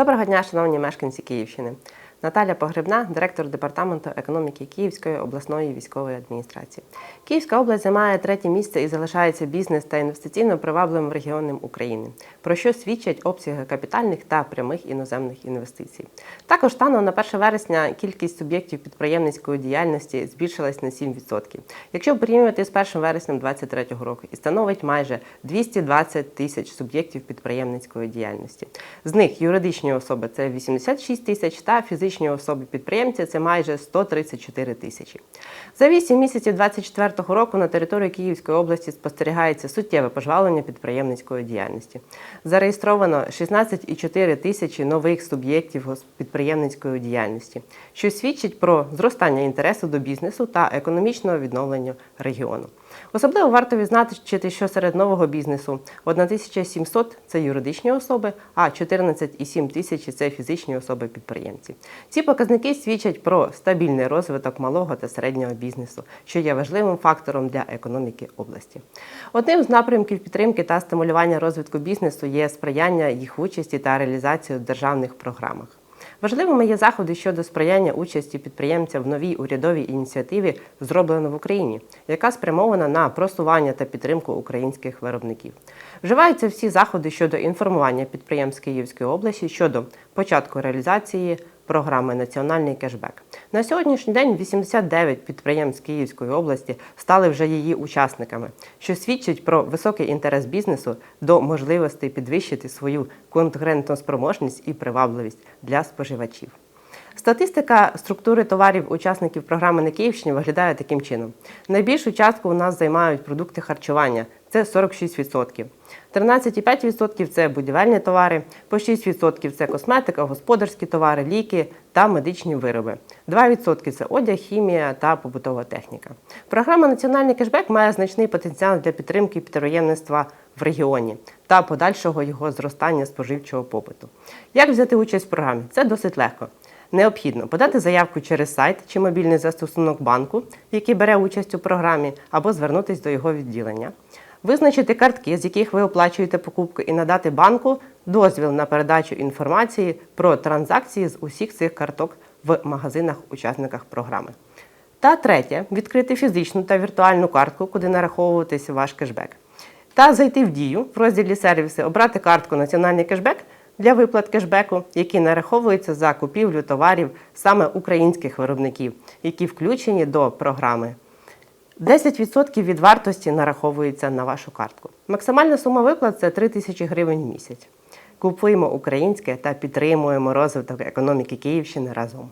Доброго дня, шановні мешканці Київщини. Наталя Погребна, директор департаменту економіки Київської обласної військової адміністрації. Київська область займає третє місце і залишається бізнес та інвестиційно привабливим регіоном України, про що свідчать обсяги капітальних та прямих іноземних інвестицій. Також станом на 1 вересня кількість суб'єктів підприємницької діяльності збільшилась на 7%, якщо порівнювати з 1 вереснем 2023 року, і становить майже 220 тисяч суб'єктів підприємницької діяльності. З них юридичні особи це 86 тисяч та фізичні особи підприємці це майже 134 тисячі. За 8 місяців 2024 року на території Київської області спостерігається суттєве пожвавлення підприємницької діяльності. Зареєстровано 16,4 тисячі нових суб'єктів підприємницької діяльності, що свідчить про зростання інтересу до бізнесу та економічного відновлення регіону. Особливо варто відзначити, що серед нового бізнесу 1700 – це юридичні особи, а 14,7 тисячі – це фізичні особи-підприємці. Ці показники свідчать про стабільний розвиток малого та середнього бізнесу, що є важливим фактором для економіки області. Одним з напрямків підтримки та стимулювання розвитку бізнесу є сприяння їх участі та реалізації у державних програмах. Важливими є заходи щодо сприяння участі підприємця в новій урядовій ініціативі Зроблено в Україні, яка спрямована на просування та підтримку українських виробників. Вживаються всі заходи щодо інформування підприємств Київської області щодо початку реалізації програми Національний кешбек. На сьогоднішній день 89 підприємств Київської області стали вже її учасниками, що свідчить про високий інтерес бізнесу до можливостей підвищити свою конкурентоспроможність і привабливість для споживачів. Статистика структури товарів учасників програми на Київщині виглядає таким чином: найбільшу частку у нас займають продукти харчування це 46%. 13,5% це будівельні товари, по 6% це косметика, господарські товари, ліки та медичні вироби. 2% це одяг, хімія та побутова техніка. Програма Національний кешбек має значний потенціал для підтримки підприємництва в регіоні та подальшого його зростання споживчого попиту. Як взяти участь в програмі? Це досить легко. Необхідно подати заявку через сайт чи мобільний застосунок банку, який бере участь у програмі, або звернутися до його відділення. Визначити картки, з яких ви оплачуєте покупки, і надати банку дозвіл на передачу інформації про транзакції з усіх цих карток в магазинах-учасниках програми. Та третє відкрити фізичну та віртуальну картку, куди нараховуватися ваш кешбек. Та зайти в дію в розділі сервіси, обрати картку Національний кешбек для виплат кешбеку, які нараховуються за купівлю товарів саме українських виробників, які включені до програми. 10% від вартості нараховується на вашу картку. Максимальна сума виплат це 3 тисячі гривень в місяць. Купуємо українське та підтримуємо розвиток економіки Київщини разом.